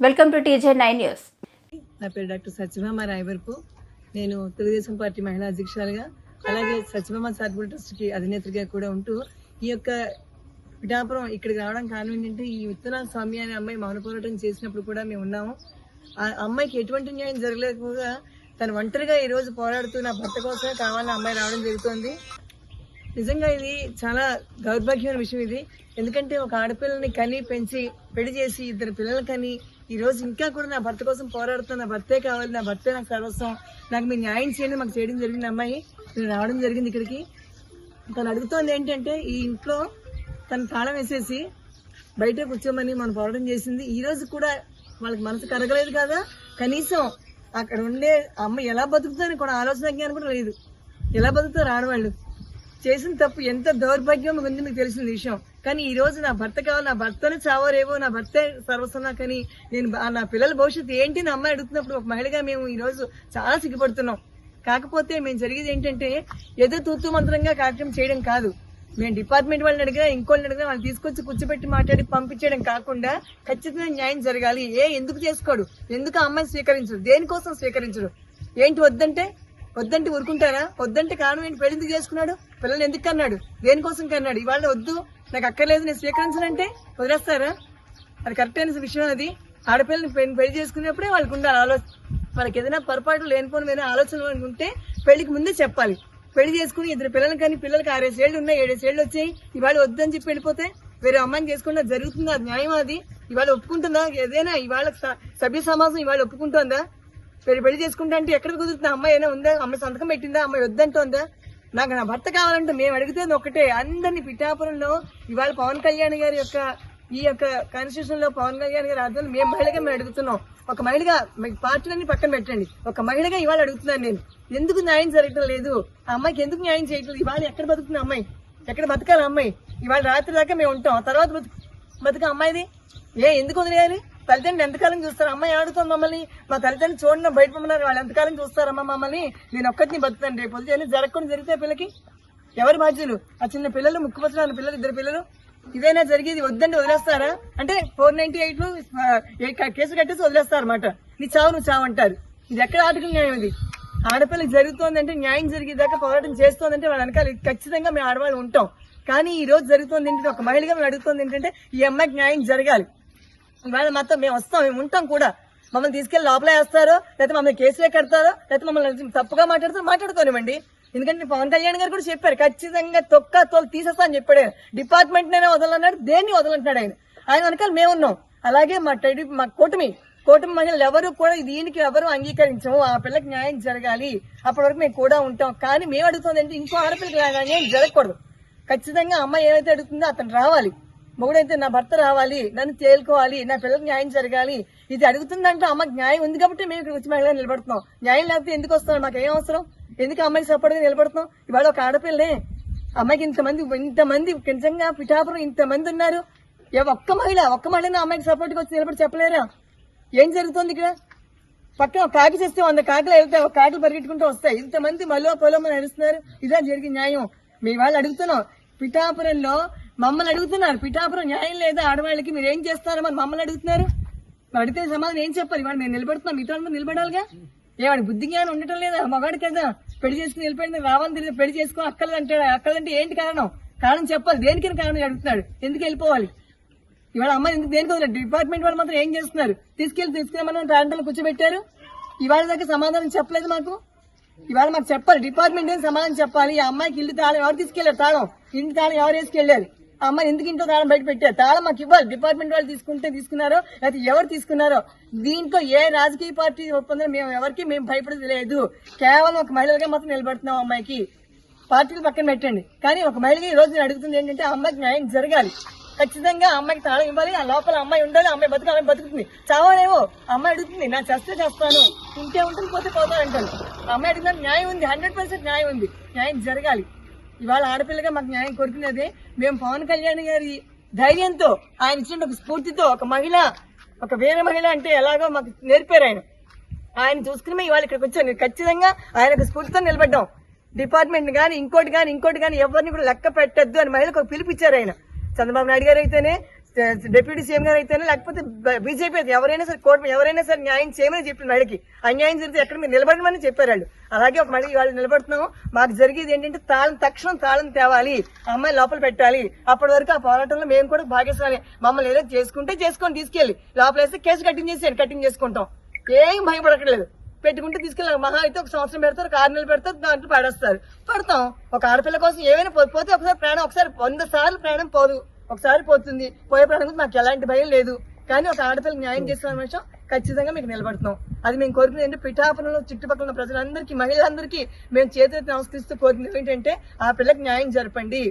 Welcome to TJ nine news నా పేరు doctor Satyabhama Rayavarapu. నేను తెలుగుదేశం పార్టీ మహిళా అధ్యక్షురాలుగా అలాగే సత్యభామ చారిటబుల్ ట్రస్ట్కి అధినేత్రిగా కూడా ఉంటూ ఈ యొక్క పిఠాపురం ఇక్కడికి రావడం కారణం ఏంటంటే ఈ విత్తనాల స్వామి అనే అమ్మాయి మౌన పోరాటం చేసినప్పుడు కూడా మేము ఉన్నాము. ఆ అమ్మాయికి ఎటువంటి న్యాయం జరగలేకపోగా తను ఒంటరిగా ఈరోజు పోరాడుతూ నా భర్త కోసమే కావాలని అమ్మాయి రావడం జరుగుతోంది. నిజంగా ఇది చాలా దౌర్భాగ్యమైన విషయం ఇది. ఎందుకంటే ఒక ఆడపిల్లని కని పెంచి పెళ్ళి చేసి ఇద్దరు పిల్లలు కని ఈ రోజు ఇంకా కూడా నా భర్త కోసం పోరాడుతూ నా భర్తే కావాలి నా భర్తే నాకు సర్వస్వం నాకు మీ న్యాయం చేయండి మాకు చేయడం జరిగింది అమ్మాయి. నేను రావడం జరిగింది ఇక్కడికి. తను అడుగుతోంది ఏంటంటే ఈ ఇంట్లో తను తాళం వేసేసి బయట కూర్చోమని మనం పోరాటం చేసింది. ఈ రోజు కూడా వాళ్ళకి మనసు కరగలేదు కదా? కనీసం అక్కడ ఉండే అమ్మ ఎలా బతుకుతుందని కూడా ఆలోచన జ్ఞానం కూడా లేదు. ఎలా బతుకుతారు ఆడవాళ్ళు? చేసిన తప్పు ఎంత దౌర్భాగ్యం ఉంది మీకు తెలిసిన విషయం. కానీ ఈ రోజు నా భర్త కావాలి నా భర్తను చావరేవో నా భర్త సర్వస్వం కానీ నేను నా పిల్లల భవిష్యత్తు ఏంటి నా అమ్మాయి అడుగుతున్నప్పుడు ఒక మహిళగా మేము ఈ రోజు చాలా సిగ్గుపడుతున్నాం. కాకపోతే మేము జరిగేది ఏంటంటే ఏదో తూతు మంత్రంగా కార్యక్రమం చేయడం కాదు. మేము డిపార్ట్మెంట్ వాళ్ళని అడిగినా ఇంకోళ్ళని అడిగినా వాళ్ళు తీసుకొచ్చి కూర్చోబెట్టి మాట్లాడి పంపించడం కాకుండా ఖచ్చితంగా న్యాయం జరగాలి. ఏ ఎందుకు చేసుకోడు? ఎందుకు ఆ అమ్మాయిని స్వీకరించడు దేనికోసం స్వీకరించడు ఏంటి వద్దంటే? వద్దంటే ఊరుకుంటారా? వద్దంటే కారణం ఏంటి? పెళ్ళి ఎందుకు చేసుకున్నాడు? పిల్లల్ని ఎందుకు కన్నాడు? దేనికోసం కన్నాడు? ఇవాళ వద్దు నాకు అక్కర్లేదు నేను స్వీకరించనంటే వదిలేస్తారా? అది కరెక్ట్ అయిన విషయం అది. ఆడపిల్లని పెళ్ళి చేసుకునేప్పుడే వాళ్ళకు ఉండాలి ఆలోచన వాళ్ళకి ఏదైనా పొరపాటు లేనిపోని ఏదైనా ఆలోచనలు అనుకుంటే పెళ్ళికి ముందే చెప్పాలి. పెళ్ళి చేసుకుని ఇద్దరు పిల్లలు కానీ పిల్లలకి ఆరేసి ఏళ్ళు ఉన్నాయి ఏడేసి ఏళ్ళు వచ్చాయి. ఇవాళ వద్దని చెప్పి వెళ్ళిపోతే వేరే అమ్మాయిని చేసుకుంటే జరుగుతుందా? న్యాయం అది? ఇవాళ ఒప్పుకుంటుందా? ఏదైనా ఇవాళ స- సభ్య సమాజం ఇవాళ ఒప్పుకుంటుందా? పెళ్ళి పెళ్ళి చేసుకుంటా అంటే ఎక్కడ కుదురుతుందా? అమ్మాయి అయినా ఉందా? అమ్మాయి సంతకం పెట్టిందా? అమ్మాయి వద్దంటోందా? నాకు నా భర్త కావాలంటే మేము అడిగితే ఒకటే అందరినీ పిఠాపురంలో ఇవాళ పవన్ కళ్యాణ్ గారి యొక్క ఈ యొక్క కాన్స్టిట్యూషన్లో పవన్ కళ్యాణ్ గారి ఆధ్వర్యంలో మేము మహిళగా మేము అడుగుతున్నాం. ఒక మహిళగా మీ పార్టీలన్నీ పక్కన పెట్టండి. ఒక మహిళగా ఇవాళ అడుగుతున్నాను నేను. ఎందుకు న్యాయం జరగటం లేదు? ఆ అమ్మాయికి ఎందుకు న్యాయం చేయట్లేదు? ఇవాళ ఎక్కడ బతుకుతుంది అమ్మాయి? ఎక్కడ బతకాలి అమ్మాయి? ఇవాళ రాత్రి దాకా మేము ఉంటాం. తర్వాత బతుకు బతుక అమ్మాయిది? ఏ ఎందుకు వదిలేయాలి? తల్లిదండ్రులు ఎంతకాలం చూస్తారు? అమ్మాయి ఆడుతుంది మమ్మల్ని. మా తల్లిదండ్రులు చూడండి బయట పంపన్నారు వాళ్ళు ఎంతకాలం చూస్తారమ్మా మమ్మల్ని? నేను ఒక్కటిని బతుకుతాను రేపు. పొద్దున్న జరగకుండా జరిగితే పిల్లకి? ఎవరి బాధ్యులు? ఆ చిన్న పిల్లలు ముక్కుపత్రాలు పిల్లలు ఇద్దరు పిల్లలు? ఇదైనా జరిగేది వద్దండి వదిలేస్తారా? అంటే ఫోర్ నైన్టీ ఎయిట్లో కేసు కట్టేసి వదిలేస్తారన్నమాట. నీ చావు నువ్వు చావు అంటారు. ఇది ఎక్కడ ఆటకు న్యాయం ఇది? ఆడపిల్లకి జరుగుతోందంటే న్యాయం జరిగేదాకా పోరాటం చేస్తోందంటే వాళ్ళ వెనకాల ఖచ్చితంగా మేము ఆడవాళ్ళు ఉంటాం. కానీ ఈ రోజు జరుగుతోంది ఏంటంటే ఒక మహిళగా మేము అడుగుతోంది ఏంటంటే ఈ అమ్మాయికి న్యాయం జరగాలి. ఇవాళ మొత్తం మేము వస్తాం మేము ఉంటాం కూడా. మమ్మల్ని తీసుకెళ్ళి లోపల వేస్తారో లేకపోతే మమ్మల్ని కేసులే కడతారో లేకపోతే మమ్మల్ని తప్పుగా మాట్లాడతారో మాట్లాడుకోనివ్వండి. ఎందుకంటే పవన్ కళ్యాణ్ గారు కూడా చెప్పారు ఖచ్చితంగా తొక్క తోలు తీసేస్తా అని చెప్పాడు. ఆయన డిపార్ట్మెంట్ నేనే వదలన్నాడు దేన్ని వదలంటున్నాడు ఆయన? ఆయన వెనకాల మేము ఉన్నాం అలాగే మా టైడీ మా కూటమి కూటమి మహిళలు ఎవరు కూడా దీనికి ఎవరు అంగీకరించము ఆ పిల్లకి న్యాయం జరగాలి అప్పటి వరకు మేము కూడా ఉంటాం. కానీ మేము అడుగుతుంది అంటే ఇంకో ఆడపిల్లకి న్యాయం జరగకూడదు. ఖచ్చితంగా అమ్మాయి ఏమైతే అడుగుతుందో అతను రావాలి. మొగుడైతే నా భర్త రావాలి నన్ను తేలుకోవాలి నా పిల్లలకు న్యాయం జరగాలి. ఇది అడుగుతుందంటే అమ్మకి న్యాయం ఉంది కాబట్టి మేము ఇక్కడ వచ్చి మహిళగా నిలబడుతున్నాం. న్యాయం లేకపోతే ఎందుకు వస్తున్నాం? మాకు ఏం అవసరం? ఎందుకు అమ్మాయికి సపోర్ట్గా నిలబడుతున్నాం ఇవాళ ఒక ఆడపిల్లే అమ్మాయికి ఇంతమంది ఇంతమంది నిజంగా పిఠాపురం ఇంతమంది ఉన్నారు. ఏ ఒక్క మహిళ ఒక్క మహిళ అమ్మాయికి సపోర్ట్గా వచ్చి నిలబడి చెప్పలేరా? ఏం జరుగుతుంది ఇక్కడ? పక్కన ఒక కాకి చేస్తే వంద కాకులు వెళ్తే ఒక కాకులు పరిగెట్టుకుంటూ వస్తాయి. ఇంతమంది మలో పొలం నడుస్తున్నారు. ఇదా జరిగిన న్యాయం. మీ వాళ్ళు అడుగుతున్నాం. పిఠాపురంలో మమ్మల్ని అడుగుతున్నారు. పిఠాపురం న్యాయం లేదా ఆడవాళ్ళకి మీరు ఏం చేస్తారో మరి మమ్మల్ని అడుగుతున్నారు? అడిగితే సమాధానం ఏం చెప్పాలి? ఇవాళ మేము నిలబడుతున్నాం. మీతో నిలబడాలిగా? ఏవాడి బుద్ధి జ్ఞానం ఉండటం లేదా? మగాడు కదా. పెళ్ళి చేసుకుని వెళ్ళిపోయింది రావాలని తెలియదు పెళ్ళి చేసుకుని అక్కలు అంటాడు. అక్కలంటే ఏంటి కారణం? కారణం చెప్పాలి. దేనికైనా కారణం అడుగుతున్నాడు. ఎందుకు వెళ్ళిపోవాలి? ఇవాళ అమ్మాయి ఎందుకు దేనికి వదిలేదు డిపార్ట్మెంట్ వాళ్ళు మాత్రం ఏం చేస్తున్నారు? తీసుకెళ్ళి తీసుకెళ్ళమని ప్రాంతంలో కూర్చోబెట్టారు. ఇవాళ దాకా సమాధానం చెప్పలేదు మాకు. ఇవాళ మాకు చెప్పాలి. డిపార్ట్మెంట్ ఏం సమాధానం చెప్పాలి? ఈ అమ్మాయికి ఇల్లు తాళం ఎవరు తీసుకెళ్ళారు తాళం. ఇంటి తాళం ఎవరు వేసుకెళ్ళారు అమ్మాయి ఎందుకు ఇంట్లో తాళం బయట పెట్టారు? తాళం మాకు ఇవ్వాలి. డిపార్ట్మెంట్ వాళ్ళు తీసుకుంటే తీసుకున్నారో లేకపోతే ఎవరు తీసుకున్నారో? దీంట్లో ఏ రాజకీయ పార్టీ ఒప్పందం మేము ఎవరికి మేము భయపడేది లేదు. కేవలం ఒక మహిళగా మాత్రం నిలబడుతున్నాం అమ్మాయికి. పార్టీలు పక్కన పెట్టండి. కానీ ఒక మహిళగా ఈ రోజు నేను అడుగుతుంది ఏంటంటే అమ్మాయికి న్యాయం జరగాలి. ఖచ్చితంగా అమ్మాయికి తాళం ఇవ్వాలి. ఆ లోపల అమ్మాయి ఉండాలి. అమ్మాయి బతుకు అమ్మాయి బతుకుతుంది. చావాలేమో? అమ్మాయి అడుగుతుంది నా చేస్తే చేస్తాను. ఇంకే ఉంటుంది పోతే పోతా అంటాను అమ్మాయి అడిగిన న్యాయం ఉంది. హండ్రెడ్ పర్సెంట్ న్యాయం ఉంది. న్యాయం జరగాలి. ఇవాళ ఆడపిల్లగా మాకు న్యాయం కోరుకునేది మేము పవన్ కళ్యాణ్ గారి ధైర్యంతో ఆయన ఇచ్చిన ఒక స్ఫూర్తితో ఒక మహిళ ఒక వేరే మహిళ అంటే ఎలాగో మాకు నేర్పారు ఆయన. ఆయన చూసుకుని ఇవాళ ఇక్కడికి వచ్చాను ఖచ్చితంగా ఆయనకు స్ఫూర్తితో నిలబడ్డాం. డిపార్ట్మెంట్ కానీ ఇంకోటి కానీ ఇంకోటి కానీ ఎవరిని కూడా లెక్క పెట్టద్దు అని మహిళకు ఒక పిలిపించారు ఆయన. చంద్రబాబు నాయుడు గారు అయితేనే డిప్యూటీ సీఎం గారు అయితేనే లేకపోతే బీజేపీ అయితే ఎవరైనా సరే కోర్టు ఎవరైనా సరే న్యాయం చేయమని చెప్పింది మహిళకి అన్యాయం జరిగితే ఎక్కడ మీరు నిలబడమని చెప్పారు వాళ్ళు. అలాగే ఒక మళ్ళీ వాళ్ళు నిలబడుతున్నాం మాకు జరిగేది ఏంటంటే తాళం తక్షణం తాళం తేవాలి. అమ్మాయి లోపల పెట్టాలి. అప్పటి వరకు ఆ పోరాటంలో మేము కూడా భాగస్వామి. మమ్మల్ని ఏదో చేసుకుంటే చేసుకొని తీసుకెళ్ళి. లోపల వేస్తే కేసు కటింగ్ చేసేయండి కటింగ్ చేసుకుంటాం. ఏం భయపడక్కర్లేదు పెట్టుకుంటే తీసుకెళ్ళాలి మహా అయితే ఒక సంవత్సరం పెడతారు ఒక ఆరు నెలలు పెడతారు దాంట్లో పడేస్తారు. పడతాం. ఒక ఆడపిల్ల కోసం ఏమైనా పోతే ఒకసారి ప్రాణం ఒకసారి వంద సార్లు ప్రాణం పోదు. ఒకసారి పోతుంది. పోయే ప్రాణం గురించి మాకు ఎలాంటి భయం లేదు. కానీ ఒక ఆడపిల్ల న్యాయం చేసిన విషయం ఖచ్చితంగా మీకు నిలబడుతున్నాం. అది మేము కోరుకునేది ఏంటంటే పిఠాపురంలో చుట్టుపక్కల ఉన్న ప్రజలందరికీ మహిళలందరికీ మేము చేతులెత్తి నమస్కరిస్తూ కోరుకునేది ఏంటంటే ఆ పిల్లకి న్యాయం జరపండి.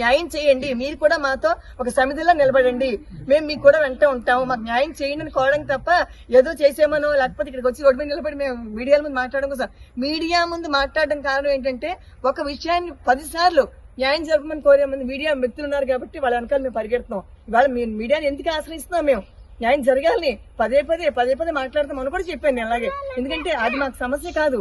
న్యాయం చేయండి. మీరు కూడా మాతో ఒక సమితిలో నిలబడండి. మేము మీకు కూడా వెంట ఉంటాము. మాకు న్యాయం చేయండి అని కోవడం తప్ప ఏదో చేసేమనో లేకపోతే ఇక్కడికి వచ్చి రోడ్డు మీద నిలబడి మేము మీడియాల ముందు మాట్లాడడం కోసం. మీడియా ముందు మాట్లాడడం కారణం ఏంటంటే ఒక విషయాన్ని పదిసార్లు న్యాయం జరపమని కోరే మంది మీడియా వ్యక్తులు ఉన్నారు కాబట్టి వాళ్ళ వెనకాల మేము పరిగెడుతున్నాం. ఇవాళ మీ మీడియాని ఎందుకు ఆశ్రయిస్తున్నాం మేము? న్యాయం జరగాలని పదే పదే పదే పదే మాట్లాడతాం అని కూడా చెప్పాను నేను అలాగే. ఎందుకంటే అది మాకు సమస్య కాదు.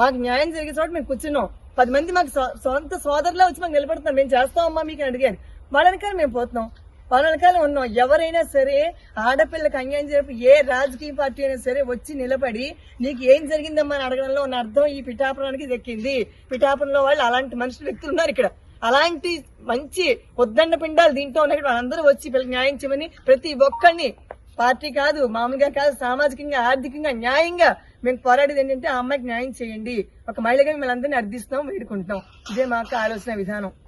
మాకు న్యాయం జరిగే చోట మేము కూర్చున్నాం. పది మంది మాకు సొంత సోదరులా వచ్చి మాకు నిలబడుతున్నాం మేము చేస్తామమ్మా మీకు అడిగాను వాళ్ళ వెనకాల మేము పోతున్నాం. వాళ్ళ ఉన్నాం. ఎవరైనా సరే ఆడపిల్లకి అన్యాయం జరిపి ఏ రాజకీయ పార్టీ అయినా సరే వచ్చి నిలబడి నీకు ఏం జరిగిందమ్మా అని అడగడంలో ఉన్న అర్థం ఈ పిఠాపురానికి దక్కింది. పిఠాపురంలో వాళ్ళు అలాంటి మనుషులు వ్యక్తులు ఉన్నారు ఇక్కడ. అలాంటి మంచి ఉద్దండ పిండాలు దీంట్లో ఉన్నాయి. వాళ్ళందరూ వచ్చి పిల్లకి న్యాయం చేయమని ప్రతి ఒక్కరిని పార్టీ కాదు మామూలుగా కాదు సామాజికంగా ఆర్థికంగా న్యాయంగా మేము పోరాడేది ఏంటంటే ఆ అమ్మాయికి న్యాయం చేయండి. ఒక మహిళగా మిమ్మల్ని అందరినీ అర్థిస్తాం వేడుకుంటాం ఇదే మాకు ఆలోచన విధానం.